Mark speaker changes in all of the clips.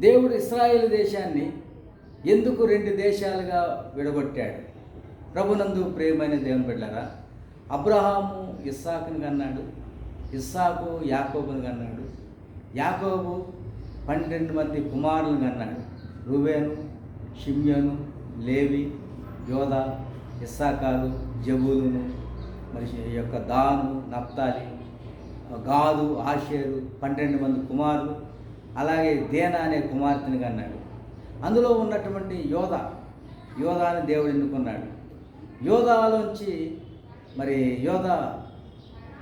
Speaker 1: దేవుడు ఇస్రాయేల్ దేశాన్ని ఎందుకు రెండు దేశాలుగా విడగొట్టాడు? ప్రభునందు ప్రేమైన దేవుని బిడ్డారా అబ్రహాము ఇస్సాకుని కన్నాడు ఇస్సాకు యాకోబుని కన్నాడు యాకోబు పన్నెండు మంది కుమారులను కన్నాడు రువేను షిమ్యోను లేవి యోధ ఇస్సాకాలు జబూలును మరి యొక్క దాను నప్తాలి గాదు ఆషేరు పన్నెండు మంది కుమారులు అలాగే దేన అనే కుమార్తెని కన్నాడు. అందులో ఉన్నటువంటి యోధ యోధాని దేవుడు ఎన్నుకున్నాడు. యోధాలోంచి మరి యోధ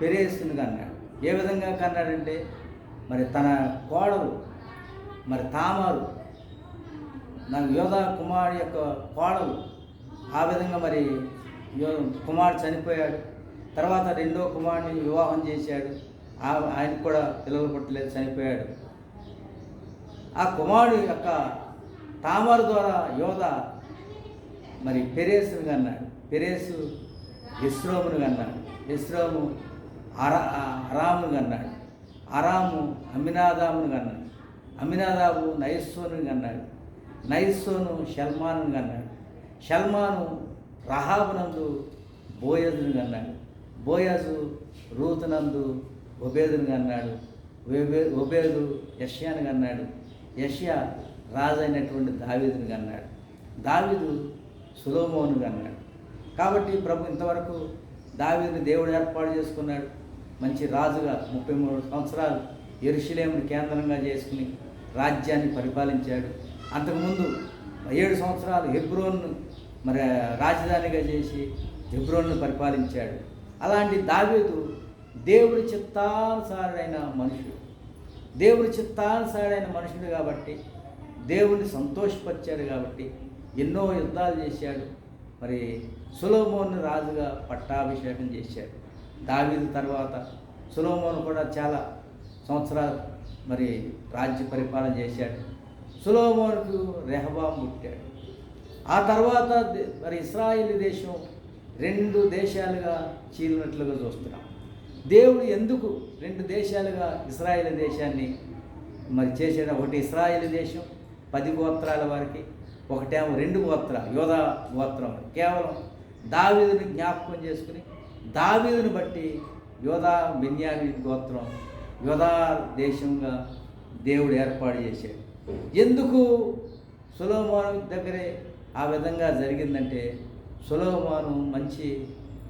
Speaker 1: పెరేసుని కన్నాడు. ఏ విధంగా కన్నాడంటే మరి తన కోడలు మరి తామారు నాకు యోధ కుమారుడు యొక్క కోడలు ఆ విధంగా మరి యో కుమారుడు చనిపోయాడు. తర్వాత రెండో కుమారుడిని వివాహం చేశాడు. ఆ- ఆయనకు కూడా పిల్లలు పుట్టలేదు చనిపోయాడు. ఆ కుమారుడు యొక్క తామర ద్వారా యోధ మరి పెరేసుని కన్నాడు. పెరేసు ఇస్రోమును కన్నాడు. ఇస్రోము అరా అరామును కన్నాడు. అరాము అమినాదామును కన్నాడు. అమినాదాబు నైస్సోను కన్నాడు. నైస్సోను షల్మాను కన్నాడు. షల్మాను రహాబునందు బోయజును కన్నాడు. బోయజు రూతునందు ఒబేదును కన్నాడు. ఒబే- ఒబేదు యష్యాను కన్నాడు. యష్యా రాజు అయినటువంటి దావీదుని కన్నాడు. దావీదు సులోమోనుగా కన్నాడు. కాబట్టి ప్రభు ఇంతవరకు దావీదుని దేవుడు ఏర్పాటు చేసుకున్నాడు. మంచి రాజుగా ముప్పై మూడు సంవత్సరాలు ఎరుషులేముని కేంద్రంగా చేసుకుని రాజ్యాన్ని పరిపాలించాడు. అంతకుముందు ఏడు సంవత్సరాలు హెబ్రోన్ను మరి రాజధానిగా చేసి హెబ్రోన్ను పరిపాలించాడు. అలాంటి దావీదు దేవుడి చిత్తానుసారుడైన మనుషుడు. దేవుడి చిత్తానుసారైన మనుషుడు కాబట్టి దేవుడిని సంతోషపరిచాడు కాబట్టి ఎన్నో యుద్ధాలు చేశాడు. మరి సులోమోను రాజుగా పట్టాభిషేకం చేశాడు. దావీదు తర్వాత సులోమోను కూడా చాలా సంవత్సరాలు మరి రాజ్య పరిపాలన చేశాడు. సులోమోనుకు రెహబాం పుట్టాడు. ఆ తర్వాత మరి ఇస్రాయిల్ దేశం రెండు దేశాలుగా చీలినట్లుగా చూస్తున్నాం. దేవుడు ఎందుకు రెండు దేశాలుగా ఇస్రాయేల్ దేశాన్ని మరి చేసాడు ఒకటి ఇస్రాయేల్ దేశం పది గోత్రాల వారికి ఒకటేమో రెండు గోత్రాలు యోధా గోత్రం కేవలం దావీదుని జ్ఞాపకం చేసుకుని దావీదుని బట్టి యోధా బెన్యామి గోత్రం యోధా దేశంగా దేవుడు ఏర్పాటు చేశాడు. ఎందుకు సులోమాను దగ్గరే ఆ విధంగా జరిగిందంటే సులోమాను మంచి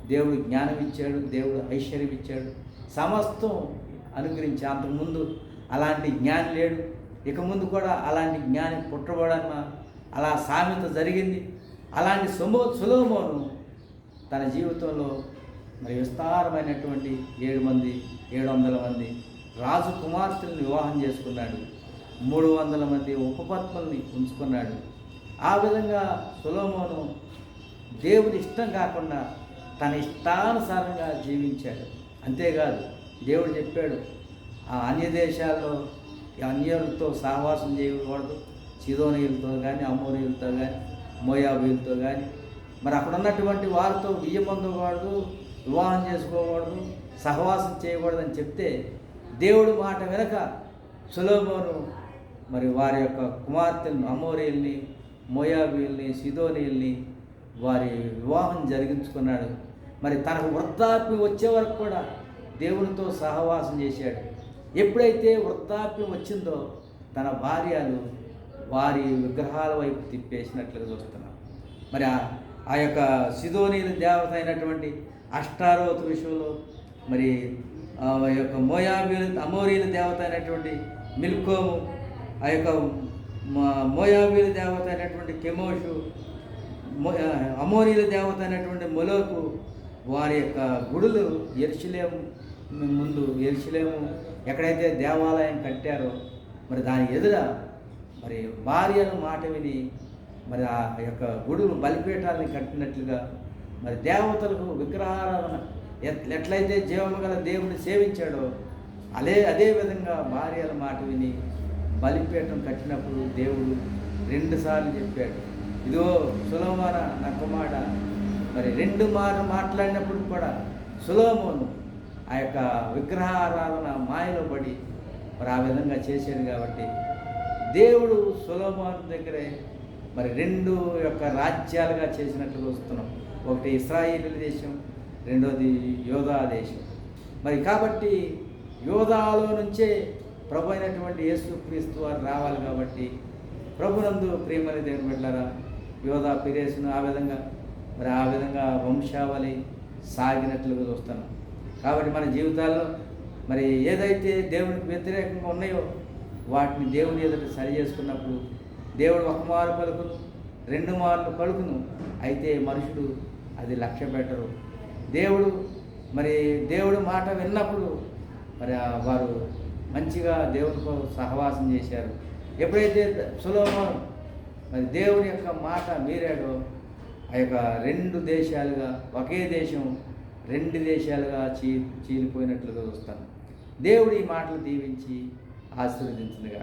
Speaker 1: దేవుడు జ్ఞానం ఇచ్చాడు దేవుడు ఐశ్వర్యం ఇచ్చాడు సమస్తం అనుగ్రహించి అంతకుముందు అలాంటి జ్ఞాని లేడు. ఇక ముందు కూడా అలాంటి జ్ఞాని పుట్టబోడన్న అలా సామెత జరిగింది. అలాంటి సుమో సులోమోను తన జీవితంలో మరి విస్తారమైనటువంటి ఏడు మంది ఏడు వందల మంది రాజు కుమార్తెలను వివాహం చేసుకున్నాడు. మూడు వందల మంది ఉపపత్నుల్ని ఉంచుకున్నాడు. ఆ విధంగా సులోమోను దేవుని ఇష్టం కాకుండా తన ఇష్టానుసారంగా జీవించాడు. అంతేకాదు దేవుడు చెప్పాడు ఆ అన్య దేశాల్లో అన్యులతో సహవాసం చేయకూడదు. సిదోనీయులతో కానీ అమోనీయులతో కానీ మోయాబీలతో కానీ మరి అక్కడ ఉన్నటువంటి వారితో బియ్యం పొందకూడదు వివాహం చేసుకోకూడదు సహవాసం చేయకూడదు అని చెప్తే దేవుడు మాట వెనక సులోమోను మరి వారి యొక్క కుమార్తెలను అమోరీల్ని మోయాబీల్ని సిదోనీల్ని వారి వివాహం జరిగించుకున్నాడు. మరి తనకు వృద్ధాప్యం వచ్చే వరకు కూడా దేవునితో సహవాసం చేశాడు. ఎప్పుడైతే వృద్ధాప్యం వచ్చిందో తన భార్యలు వారి విగ్రహాల వైపు తిప్పేసినట్లుగా చూస్తున్నాం మరి ఆ- ఆ యొక్క సిదోనీల దేవత అయినటువంటి అష్టారోతు విషయంలో మరి ఆ యొక్క మోయాబీల అమోరీల దేవత అయినటువంటి మిల్కోము ఆ యొక్క మోయాబీల దేవత అయినటువంటి కెమోషు అమోరీల దేవత అయినటువంటి మొలోకు వారి యొక్క గుడులు ఎరుసలేము ముందు ఎరుసలేము ఎక్కడైతే దేవాలయం కట్టారో మరి దాని ఎదుర మరి భార్యను మాట విని మరి ఆ యొక్క గుడులు బలిపీఠాలని కట్టినట్లుగా మరి దేవతలకు విగ్రహారాధన ఎట్- ఎట్లయితే జీవము గల దేవుడిని సేవించాడో అదే అదే విధంగా భార్యల మాట విని బలిపీఠం కట్టినప్పుడు దేవుడు రెండుసార్లు చెప్పాడు. ఇదో సులోమాన నా మరి రెండు మాటలు మాట్లాడినప్పుడు కూడా సులోమును ఆ యొక్క విగ్రహారాధన మాయలో పడి మరి ఆ విధంగా చేశాడు కాబట్టి దేవుడు సులభాన్ దగ్గరే మరి రెండు యొక్క రాజ్యాలుగా చేసినట్లు చూస్తున్నాం. ఒకటి ఇస్రాయేల్ దేశం రెండోది యోధా దేశం. మరి కాబట్టి యోధాలో నుంచే ప్రభు అయినటువంటి యేసుక్రీస్తు వారు రావాలి కాబట్టి ప్రభునందు ప్రేమని దేవుని బిడ్డలారా యోధా పిరేసును ఆ విధంగా మరి ఆ విధంగా వంశావళి సాగినట్లుగా చూస్తాను. కాబట్టి మన జీవితాల్లో మరి ఏదైతే దేవునికి వ్యతిరేకంగా ఉన్నాయో వాటిని దేవుని ఎదుట సరి చేసుకున్నప్పుడు దేవుడు ఒక మారు పలుకును రెండు మార్లు పలుకును అయితే మనుషుడు అది లక్ష్య పెట్టరు. దేవుడు మరి దేవుడు మాట విన్నప్పుడు మరి వారు మంచిగా దేవునితో సహవాసం చేశారు. ఎప్పుడైతే సులభం మరి దేవుని యొక్క మాట మీరాడో ఆ యొక్క రెండు దేశాలుగా ఒకే దేశం రెండు దేశాలుగా చీ చీలిపోయినట్లుగా చూస్తాను. దేవుడు ఈ మాటలు దీవించి ఆశీర్వదించిందిగా